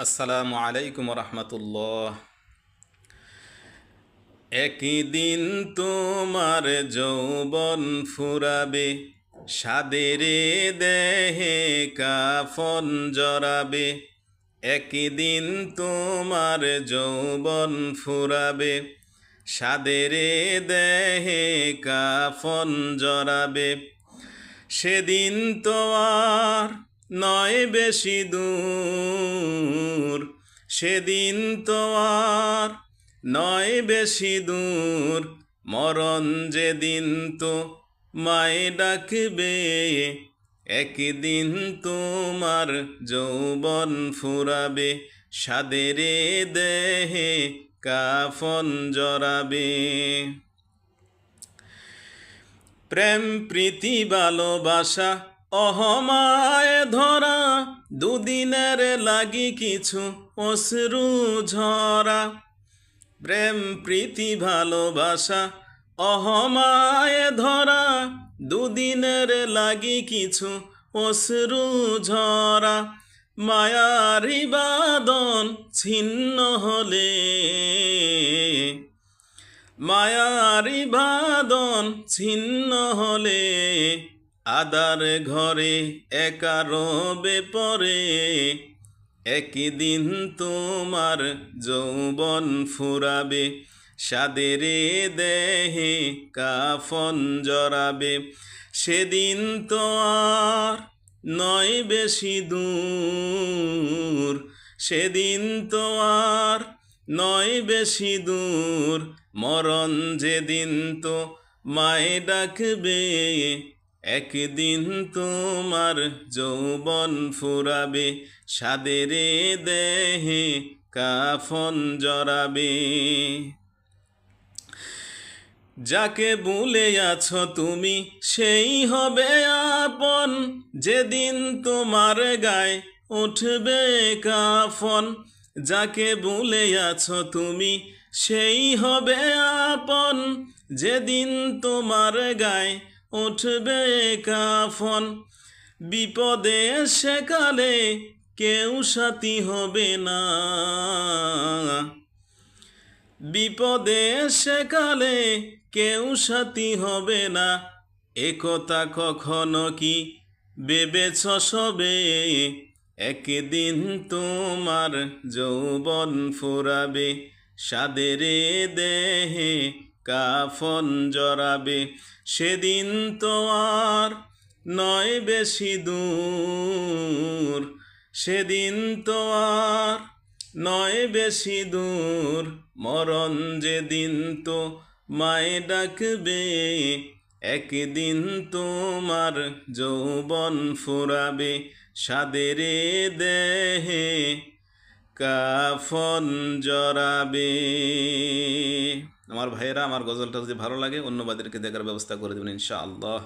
আসসালামু আলাইকুম রহমতুল্লাহ একদিন তোমার যৌবন ফুরাবে সাদেরে দেহে কাফন জরাবে একদিন তোমার যৌবন ফুরাবে সাদেরে দেহে কাফন জরাবে সেদিন তো আর নয় বেশি দূর। সেদিন তো আর নয় বেশি দূর। মরণ যেদিন তো মায়ে ডাকবে, একদিন তোমার যৌবন ফুরাবে। সাদেরে দেহে কাফন জরাবে প্রেম, প্রীতি, ভালোবাসা অহমায় ধরা দুদিনের লাগি কিছু অশ্রু ঝরা। প্রেম, প্রীতি, ভালোবাসা অহমায় ধরা দুদিনের লাগি কিছু অশ্রু ঝরা। মায়ারি বাদন ছিন্ন হলে, মায়ারি বাদন ছিন্ন হলে আদার ঘরে একা রবে পরে একদিন তোমার যৌবন ফুরাবে সাদেরে দেহে কাফন জরাবে সেদিন তো আর নয় বেশি দূর, সেদিন তো আর নয় বেশি দূর, মরণ যেদিন তো মায়ে ডাকবে একদিন তোমার যৌবন ফুরাবে, সাদেরে দেহে কাফন জরাবে যাকে বলে আছো তুমি, সেই হবে আপন। যেদিন তোমার গায়ে উঠবে কাফন, যাকে বলে আছো তুমি, সেই হবে আপন। যেদিন তোমার গায়ে উঠবে কাফন। বিপদে সেকালে কেউ সাথী হবে না। বিপদে সেকালে কেউ সাথী হবে না। একতা কখনো কি বেবেছ সবে? একদিন তোমার যৌবন ফুরাবে সাদেরে দেহে। কাফন জরাবে সেদিন তো আর নয় বেশি দূর। সেদিন তো আর নয় বেশি দূর, মরণ যেদিন তো মায়ে ডাকবে, একদিন তোমার যৌবন ফুরাবে সাদেরে দেহে, কাফন জরাবে আমার ভাইয়েরা আমার গজলটা যদি ভালো লাগে অন্যবাদেরকে দেখার ব্যবস্থা করে দেবেন ইনশাআল্লাহ।